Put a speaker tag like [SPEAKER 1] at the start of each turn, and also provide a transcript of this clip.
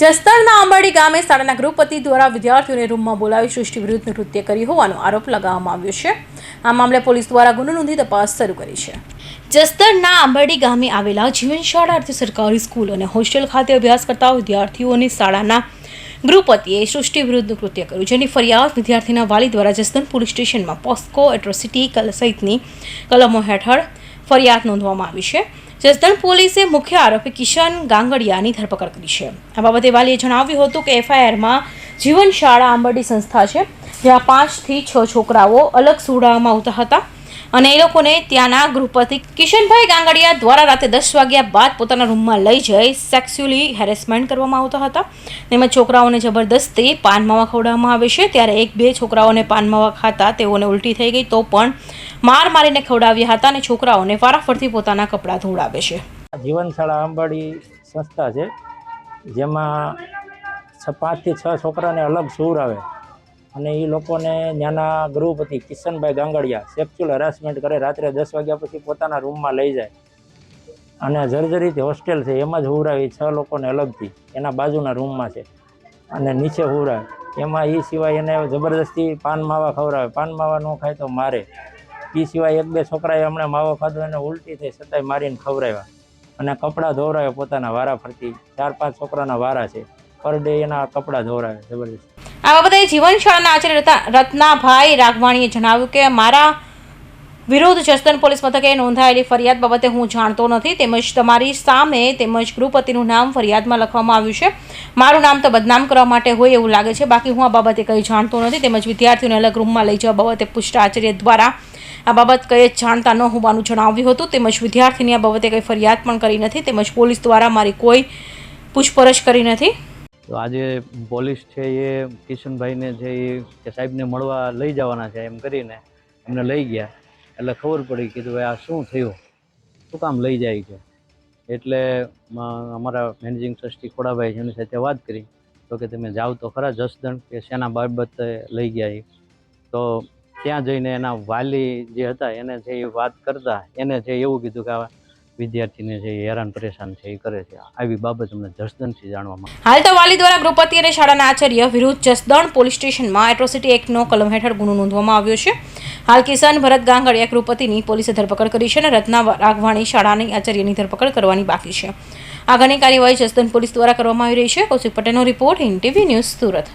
[SPEAKER 1] જસદણના આંબાડી ગામે શાળાના ગૃહપતિ દ્વારા વિદ્યાર્થીઓને રૂમમાં બોલાવી સૃષ્ટિ વિરુદ્ધ નૃત્ય કરી હોવાનો આરોપ લગાવવામાં આવ્યો છે. આ મામલે પોલીસ દ્વારા ગુનો નોંધી તપાસ શરૂ કરી છે. જસ્તરના આંબાડી ગામે આવેલા જીવન શાળા અર્થે સરકારી સ્કૂલ અને હોસ્ટેલ ખાતે અભ્યાસ કરતા વિદ્યાર્થીઓની શાળાના ગૃહપતિએ સૃષ્ટિ વિરુદ્ધ કૃત્ય કર્યું, જેની ફરિયાદ વિદ્યાર્થીના વાલી દ્વારા જસદણ પોલીસ સ્ટેશનમાં પોસ્કો એટ્રોસિટી કલ સહિતની કલમો હેઠળ ફરિયાદ નોંધવામાં આવી છે. જસદણ પોલીસે મુખ્ય આરોપી કિશન ગાંગડિયાની ધરપકડ કરી છે. આ બાબતે વાલીએ જણાવ્યું હતું કે એફઆઈઆરમાં જીવન શાળા આંબરડી સંસ્થા છે, જ્યાં પાંચથી છ છોકરાઓ અલગ સુડામાં આવતા હતા અને એ લોકોને ત્યાંના ગૃહપતિ કિશનભાઈ ગાંગડિયા દ્વારા રાતે દસ વાગ્યા બાદ પોતાના રૂમમાં લઈ જઈ સેક્સ્યુઅલી હેરેસમેન્ટ કરવામાં આવતા હતા. તેમજ છોકરાઓને જબરદસ્તી પાન માવા ખવડાવવામાં આવે છે. ત્યારે એક બે છોકરાઓને પાન માવા ખાતા તેઓને ઉલટી થઈ ગઈ. તો પણ માર મારીને ખવડાવ્યા હતા અને છોકરાઓને વારાફરતી પોતાના કપડાં ધોવડાવે છે.
[SPEAKER 2] જીવનશાળા આંબાડી સંસ્થા છે, જેમાં પાંચથી છ છોકરાને અલગ સૂર આવે અને એ લોકોને ત્યાંના ગૃહપતિ કિશનભાઈ ગાંગડિયા સેક્સ્યુઅલ હરાસમેન્ટ કરે, રાત્રે દસ વાગ્યા પછી પોતાના રૂમમાં લઈ જાય અને જર્જરિત હોસ્ટેલ છે, એમાં જ હુવરાવી છ લોકોને અલગથી, એના બાજુના રૂમમાં છે અને નીચે હુવરાવે એમાં એ સિવાય એને જબરદસ્તી પાન માવા ખવડાવે, પાન માવા ન ખાય તો મારે. એ સિવાય એક બે છોકરાએ હમણાં માવો ખાધો એને ઉલટી થઈ છતાંય મારીને ખવડાવ્યા. અને કપડાં ધોવરાવ્યા પોતાના વારા ફરતી. ચાર પાંચ છોકરાના વારા છે. પર ડે એના કપડાં ધોવરાવ્યા જબરદસ્ત
[SPEAKER 1] આ બાબતે જીવનશાળાના આચાર્ય રત્ના- રત્નાભાઈ રાઘવાણીએ જણાવ્યું કે મારા વિરુદ્ધ જસદન પોલીસ મથકે નોંધાયેલી ફરિયાદ બાબતે હું જાણતો નથી. તેમજ તમારી સામે તેમજ ગૃહપતિનું નામ ફરિયાદમાં લખવામાં આવ્યું છે. મારું નામ તો બદનામ કરવા માટે હોય એવું લાગે છે. બાકી હું આ બાબતે કંઈ જાણતો નથી. તેમજ વિદ્યાર્થીઓને અલગ રૂમમાં લઈ જવા બાબતે પુષ્ટ આચાર્ય દ્વારા આ બાબત કંઈ જ જાણતા ન હોવાનું જણાવ્યું હતું. તેમજ વિદ્યાર્થીની આ બાબતે કંઈ ફરિયાદ પણ કરી નથી. તેમજ પોલીસ દ્વારા મારી કોઈ પૂછપરછ કરી નથી.
[SPEAKER 3] તો આજે પોલીસ છે એ કિશનભાઈને છે એ સાહેબને મળવા લઈ જવાના છે એમ કરીને એમને લઈ ગયા. એટલે ખબર પડી કીધું ભાઈ આ શું થયું? શું કામ લઈ જાય છે? એટલે અમારા મેનેજિંગ ટ્રસ્ટી ખોડાભાઈ છે એની સાથે વાત કરી. તો કે તમે જાઓ તો ખરા જસદણ કે શેના બાબતે લઈ ગયા એ. તો ત્યાં જઈને એના વાલી જે હતા, એને જે એ વાત કરતા, એને જે એવું કીધું કે વિદ્યાર્થીને જે હેરાન પરેશાન છે, એ કરે છે. આવી બાબત અમને જસદણથી જાણવામાં
[SPEAKER 1] હાલ તો વાલી દ્વારા ગૃહપતિ અને શાળાના આચાર્ય વિરુદ્ધ જસદણ પોલીસ સ્ટેશનમાં એટ્રોસિટી એક્ટનો કલમ હેઠળ ગુનો નોંધવામાં આવ્યો છે. હાલ કિસાન ભરત ગાંગડિયા ગૃહપતિની પોલીસે ધરપકડ કરી છે અને રત્ના રાઘવાણી શાળાની આચાર્યની ધરપકડ કરવાની બાકી છે. આગળની કાર્યવાહી જસદણ પોલીસ દ્વારા કરવામાં આવી રહી છે. કૌશિક પટેલનો report in TV news Surat.